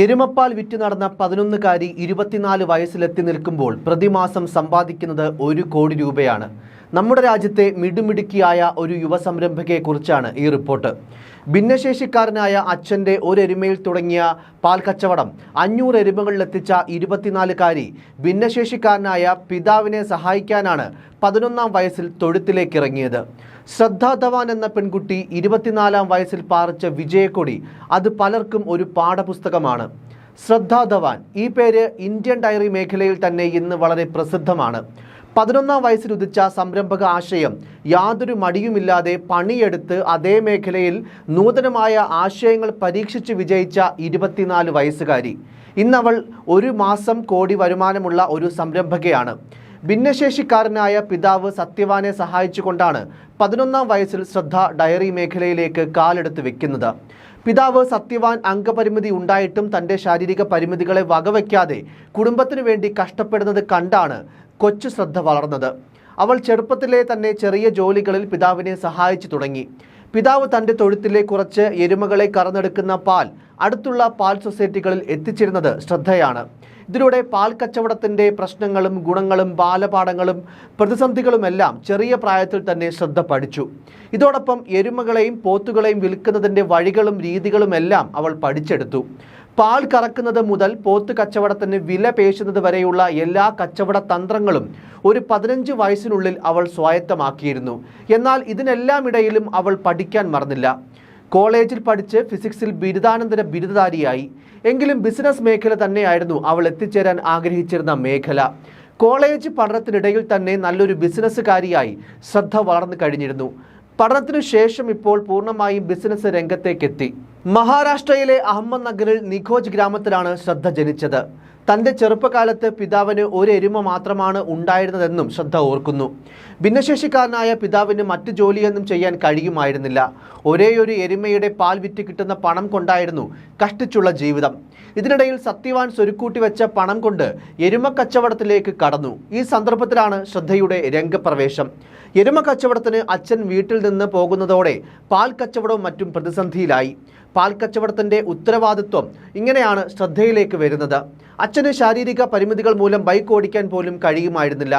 എരുമപ്പാൽ വിറ്റ് നടന്ന പതിനൊന്നുകാരി ഇരുപത്തിനാല് വയസ്സിലെത്തി നിൽക്കുമ്പോൾ പ്രതിമാസം സമ്പാദിക്കുന്നത് ഒരു കോടി രൂപയാണ്. നമ്മുടെ രാജ്യത്തെ മിടുമിടുക്കിയായ ഒരു യുവ സംരംഭകയെക്കുറിച്ചാണ് ഈ റിപ്പോർട്ട്. ഭിന്നശേഷിക്കാരനായ അച്ഛന്റെ ഒരു എരുമയിൽ തുടങ്ങിയ പാൽ കച്ചവടം അഞ്ഞൂറ് എരുമകളിലെത്തിച്ച ഇരുപത്തിനാലുകാരി ഭിന്നശേഷിക്കാരനായ പിതാവിനെ സഹായിക്കാനാണ് പതിനൊന്നാം വയസ്സിൽ തൊഴുത്തിലേക്ക് ഇറങ്ങിയത് ശ്രദ്ധ ധവാൻ എന്ന പെൺകുട്ടി ഇരുപത്തിനാലാം വയസ്സിൽ പാറിച്ച വിജയക്കൊടി അത് പലർക്കും ഒരു പാഠപുസ്തകമാണ്. ശ്രദ്ധ ധവാൻ ഈ പേര് ഇന്ത്യൻ ഡയറി മേഖലയിൽ തന്നെ ഇന്ന് വളരെ പ്രസിദ്ധമാണ്. പതിനൊന്നാം വയസ്സിൽ ഉദിച്ച സംരംഭക ആശയം യാതൊരു മടിയുമില്ലാതെ പണിയെടുത്ത് അതേ മേഖലയിൽ നൂതനമായ ആശയങ്ങൾ പരീക്ഷിച്ച് വിജയിച്ച ഇരുപത്തിനാല് വയസ്സുകാരി. ഇന്നവൾ ഒരു മാസം കോടി വരുമാനമുള്ള ഒരു സംരംഭകയാണ്. ഭിന്നശേഷിക്കാരനായ പിതാവ് സത്യവാനെ സഹായിച്ചുകൊണ്ടാണ് പതിനൊന്നാം വയസ്സിൽ ശ്രദ്ധ ഡയറി മേഖലയിലേക്ക് കാലെടുത്ത് വെക്കുന്നത്. പിതാവ് സത്യവാൻ അംഗപരിമിതി ഉണ്ടായിട്ടും തന്റെ ശാരീരിക പരിമിതികളെ വകവയ്ക്കാതെ കുടുംബത്തിനു വേണ്ടി കഷ്ടപ്പെടുന്നത് കണ്ടാണ് കൊച്ചു ശ്രദ്ധ വളർന്നത്. അവൾ ചെറുപ്പത്തിലെ തന്നെ ചെറിയ ജോലികളിൽ പിതാവിനെ സഹായിച്ചു തുടങ്ങി. പിതാവ് തന്റെ തൊഴുത്തിലെ കുറച്ച് എരുമകളെ കറന്നെടുക്കുന്ന പാൽ അടുത്തുള്ള പാൽ സൊസൈറ്റികളിൽ എത്തിച്ചിരുന്നത് ശ്രദ്ധയാണ്. ഇതിലൂടെ പാൽ കച്ചവടത്തിന്റെ പ്രശ്നങ്ങളും ഗുണങ്ങളും ബാലപാഠങ്ങളും പ്രതിസന്ധികളുമെല്ലാം ചെറിയ പ്രായത്തിൽ തന്നെ ശ്രദ്ധ പഠിച്ചു. ഇതോടൊപ്പം എരുമകളെയും പോത്തുകളെയും വിൽക്കുന്നതിന്റെ വഴികളും രീതികളുമെല്ലാം അവൾ പഠിച്ചെടുത്തു. പാൽ കറക്കുന്നത് മുതൽ പോത്ത് കച്ചവടത്തിന് വില പേശുന്നത് വരെയുള്ള എല്ലാ കച്ചവട തന്ത്രങ്ങളും ഒരു പതിനഞ്ച് വയസ്സിനുള്ളിൽ അവൾ സ്വായത്തമാക്കിയിരുന്നു. എന്നാൽ ഇതിനെല്ലാം ഇടയിലും അവൾ പഠിക്കാൻ മറന്നില്ല. കോളേജിൽ പഠിച്ച് ഫിസിക്സിൽ ബിരുദാനന്തര ബിരുദധാരിയായി. എങ്കിലും ബിസിനസ് മേഖല തന്നെയായിരുന്നു അവൾ എത്തിച്ചേരാൻ ആഗ്രഹിച്ചിരുന്ന മേഖല. കോളേജ് പഠനത്തിനിടയിൽ തന്നെ നല്ലൊരു ബിസിനസ്സുകാരിയായി ശ്രദ്ധ വളർന്നു കഴിഞ്ഞിരുന്നു. പഠനത്തിനു ശേഷം ഇപ്പോൾ പൂർണമായും ബിസിനസ് രംഗത്തേക്കെത്തി. മഹാരാഷ്ട്രയിലെ അഹമ്മദ് നഗറിൽ നിഖോജ് ഗ്രാമത്തിലാണ് ശ്രദ്ധ ജനിച്ചത്. തന്റെ ചെറുപ്പകാലത്ത് പിതാവിന് ഒരു എരുമ മാത്രമാണ് ഉണ്ടായിരുന്നതെന്നും ശ്രദ്ധ ഓർക്കുന്നു. ഭിന്നശേഷിക്കാരനായ പിതാവിന് മറ്റു ജോലിയൊന്നും ചെയ്യാൻ കഴിയുമായിരുന്നില്ല. ഒരേയൊരു എരുമയുടെ പാൽ വിറ്റ് കിട്ടുന്ന പണം കൊണ്ടായിരുന്നു കഷ്ടിച്ചുള്ള ജീവിതം. ഇതിനിടയിൽ സത്യവാൻ സ്വരുക്കൂട്ടി വെച്ച പണം കൊണ്ട് എരുമ കച്ചവടത്തിലേക്ക് കടന്നു. ഈ സന്ദർഭത്തിലാണ് ശ്രദ്ധയുടെ രംഗപ്രവേശം. എരുമ കച്ചവടത്തിന് അച്ഛൻ വീട്ടിൽ നിന്ന് പോകുന്നതോടെ പാൽ കച്ചവടവും മറ്റും പ്രതിസന്ധിയിലായി. പാൽ കച്ചവടത്തിന്റെ ഉത്തരവാദിത്വം ഇങ്ങനെയാണ് ശ്രദ്ധയിലേക്ക് വരുന്നത്. അച്ഛന് ശാരീരിക പരിമിതികൾ മൂലം ബൈക്ക് ഓടിക്കാൻ പോലും കഴിയുമായിരുന്നില്ല.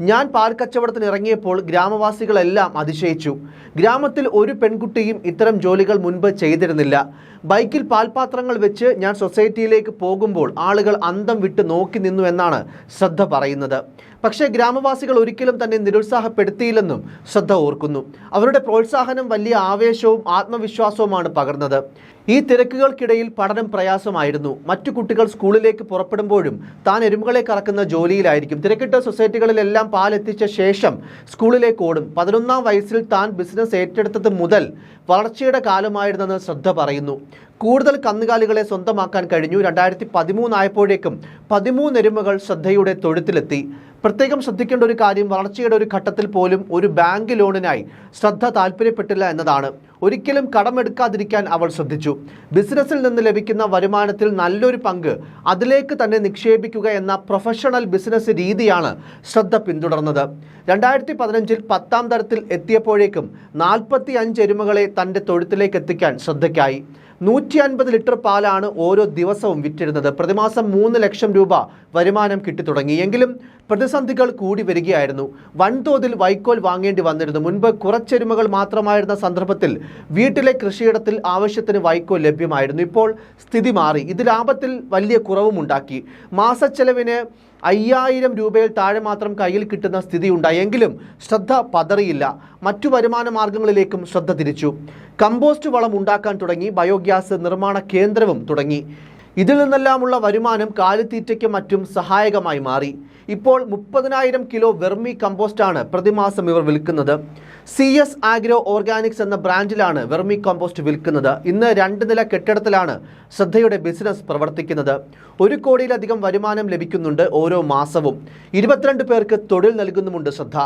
ഞാൻ പാൽ കച്ചവടത്തിന് ഇറങ്ങിയപ്പോൾ ഗ്രാമവാസികളെല്ലാം അതിശയിച്ചു. ഗ്രാമത്തിൽ ഒരു പെൺകുട്ടിയും ഇത്തരം ജോലികൾ മുൻപ് ചെയ്തിരുന്നില്ല. ബൈക്കിൽ പാൽപാത്രങ്ങൾ വെച്ച് ഞാൻ സൊസൈറ്റിയിലേക്ക് പോകുമ്പോൾ ആളുകൾ അന്തം വിട്ട് നോക്കി നിന്നു എന്നാണ് ശ്രദ്ധ പറയുന്നത്. പക്ഷേ ഗ്രാമവാസികൾ ഒരിക്കലും തന്നെ നിരുത്സാഹപ്പെടുത്തിയില്ലെന്നും ശ്രദ്ധ ഓർക്കുന്നു. അവരുടെ പ്രോത്സാഹനം വലിയ ആവേശവും ആത്മവിശ്വാസവുമാണ് പകർന്നത്. ഈ തിരക്കുകൾക്കിടയിൽ പഠനം പ്രയാസമായിരുന്നു. മറ്റു കുട്ടികൾ സ്കൂളിലേക്ക് പുറപ്പെടുമ്പോഴും താൻ എരുമകളെ കറക്കുന്ന ജോലിയിലായിരിക്കും. തിരക്കിട്ട സൊസൈറ്റികളിലെല്ലാം പാലെത്തിച്ച ശേഷം സ്കൂളിലേക്ക് ഓടും. പതിനൊന്നാം വയസ്സിൽ താൻ ബിസിനസ് ഏറ്റെടുത്തത് മുതൽ വളർച്ചയുടെ കാലമായിരുന്നെന്ന് ശ്രദ്ധ പറയുന്നു. കൂടുതൽ കന്നുകാലികളെ സ്വന്തമാക്കാൻ കഴിഞ്ഞു. രണ്ടായിരത്തി പതിമൂന്നായപ്പോഴേക്കും പതിമൂന്ന് എരുമകൾ ശ്രദ്ധയുടെ തൊഴുത്തിലെത്തി. പ്രത്യേകം ശ്രദ്ധിക്കേണ്ട ഒരു കാര്യം വളർച്ചയുടെ ഒരു ഘട്ടത്തിൽ പോലും ഒരു ബാങ്ക് ലോണിനായി ശ്രദ്ധ താല്പര്യപ്പെട്ടില്ല എന്നതാണ്. ഒരിക്കലും കടമെടുക്കാതിരിക്കാൻ അവൾ ശ്രദ്ധിച്ചു. ബിസിനസ്സിൽ നിന്ന് ലഭിക്കുന്ന വരുമാനത്തിൽ നല്ലൊരു പങ്ക് അതിലേക്ക് തന്നെ നിക്ഷേപിക്കുക എന്ന പ്രൊഫഷണൽ ബിസിനസ് രീതിയാണ് ശ്രദ്ധ പിന്തുടർന്നത്. രണ്ടായിരത്തി പതിനഞ്ചിൽ പത്താം തരത്തിൽ എത്തിയപ്പോഴേക്കും നാൽപ്പത്തി അഞ്ച് എരുമകളെ തന്റെ തൊഴുത്തിലേക്ക് എത്തിക്കാൻ ശ്രദ്ധയ്ക്കായി. നൂറ്റി അൻപത് ലിറ്റർ പാലാണ് ഓരോ ദിവസവും വിറ്റിരുന്നത്. പ്രതിമാസം മൂന്ന് ലക്ഷം രൂപ വരുമാനം കിട്ടിത്തുടങ്ങി. എങ്കിലും പ്രതിസന്ധികൾ കൂടി വരികയായിരുന്നു. വൻതോതിൽ വൈക്കോൽ വാങ്ങേണ്ടി വന്നിരുന്നു. മുൻപ് കുറച്ചെരുമകൾ മാത്രമായിരുന്ന സന്ദർഭത്തിൽ വീട്ടിലെ കൃഷിയിടത്തിൽ ആവശ്യത്തിന് വൈക്കോൽ ലഭ്യമായിരുന്നു. ഇപ്പോൾ സ്ഥിതി മാറി. ഇത് ലാഭത്തിൽ വലിയ കുറവുമുണ്ടാക്കി. മാസച്ചെലവിന് അയ്യായിരം രൂപയിൽ താഴെ മാത്രം കയ്യിൽ കിട്ടുന്ന സ്ഥിതി ഉണ്ടായെങ്കിലും ശ്രദ്ധ പതറിയില്ല. മറ്റു വരുമാന മാർഗങ്ങളിലേക്കും ശ്രദ്ധ തിരിച്ചു. കമ്പോസ്റ്റ് വളം ഉണ്ടാക്കാൻ തുടങ്ങി. ബയോഗ്യാസ് നിർമ്മാണ കേന്ദ്രവും തുടങ്ങി. ഇതിൽ നിന്നെല്ലാമുള്ള വരുമാനം കാലിത്തീറ്റയ്ക്കും മറ്റും സഹായകമായി മാറി. ഇപ്പോൾ മുപ്പതിനായിരം കിലോ വെർമി കമ്പോസ്റ്റാണ് പ്രതിമാസം ഇവർ വിൽക്കുന്നത്. സി എസ് ആഗ്രോ ഓർഗാനിക്സ് എന്ന ബ്രാൻഡിലാണ് വെർമി കമ്പോസ്റ്റ് വിൽക്കുന്നത്. ഇന്ന് രണ്ട് നില കെട്ടിടത്തിലാണ് ശ്രദ്ധയുടെ ബിസിനസ് പ്രവർത്തിക്കുന്നത്. ഒരു കോടിയിലധികം വരുമാനം ലഭിക്കുന്നുണ്ട് ഓരോ മാസവും. ഇരുപത്തിരണ്ട് പേർക്ക് തൊഴിൽ നൽകുന്നുമുണ്ട് ശ്രദ്ധ.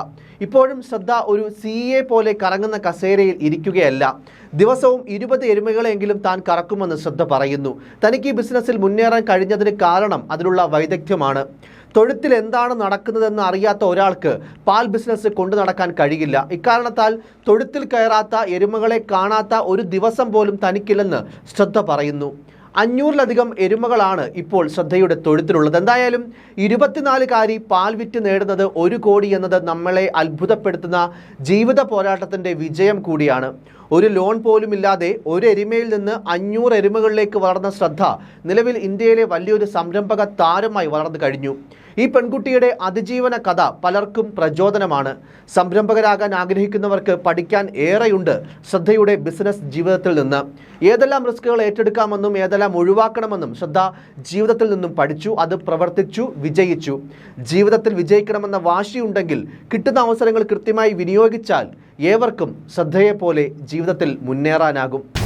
ഇപ്പോഴും ശ്രദ്ധ ഒരു സി എ പോലെ കറങ്ങുന്ന കസേരയിൽ ഇരിക്കുകയല്ല. ദിവസവും ഇരുപത് എരുമകളെങ്കിലും താൻ കറക്കുമെന്ന് ശ്രദ്ധ പറയുന്നു. തനിക്ക് ഈ ബിസിനസ്സിൽ മുന്നേറാൻ കഴിഞ്ഞതിന് കാരണം അതിലുള്ള വൈദഗ്ധ്യമാണ്. തൊഴുത്തിൽ എന്താണ് നടക്കുന്നതെന്ന് അറിയാത്ത ഒരാൾക്ക് പാൽ ബിസിനസ് കൊണ്ടു നടക്കാൻ കഴിയില്ല. ഇക്കാരണത്താൽ തൊഴുത്തിൽ കയറാത്ത എരുമകളെ കാണാത്ത ഒരു ദിവസം പോലും തനിക്കില്ലെന്ന് ശ്രദ്ധ പറയുന്നു. അഞ്ഞൂറിലധികം എരുമകളാണ് ഇപ്പോൾ ശ്രദ്ധയുടെ തൊഴുത്തിലുള്ളത്. എന്തായാലും ഇരുപത്തിനാലുകാരി പാൽ വിറ്റ് നേടുന്നത് ഒരു കോടി എന്നത് നമ്മളെ അത്ഭുതപ്പെടുത്തുന്ന ജീവിത പോരാട്ടത്തിന്റെ വിജയം കൂടിയാണ്. ഒരു ലോൺ പോലുമില്ലാതെ ഒരു എരുമയിൽ നിന്ന് അഞ്ഞൂറ് എരുമകളിലേക്ക് വളർന്ന ശ്രദ്ധ നിലവിൽ ഇന്ത്യയിലെ വലിയൊരു സംരംഭക താരമായി വളർന്നു കഴിഞ്ഞു. ഈ പെൺകുട്ടിയുടെ അതിജീവന കഥ പലർക്കും പ്രചോദനമാണ്. സംരംഭകരാകാൻ ആഗ്രഹിക്കുന്നവർക്ക് പഠിക്കാൻ ഏറെയുണ്ട് ശ്രദ്ധയുടെ ബിസിനസ് ജീവിതത്തിൽ നിന്ന്. ഏതെല്ലാം റിസ്കുകൾ ഏറ്റെടുക്കാമെന്നും ഏതെല്ലാം ഒഴിവാക്കണമെന്നും ശ്രദ്ധ ജീവിതത്തിൽ നിന്നും പഠിച്ചു അത് പ്രവർത്തിച്ചു വിജയിച്ചു. ജീവിതത്തിൽ വിജയിക്കണമെന്ന വാശിയുണ്ടെങ്കിൽ കിട്ടുന്ന അവസരങ്ങൾ കൃത്യമായി വിനിയോഗിച്ചാൽ ഏവർക്കും ശ്രദ്ധയെപ്പോലെ ജീവിതത്തിൽ മുന്നേറാനാകും.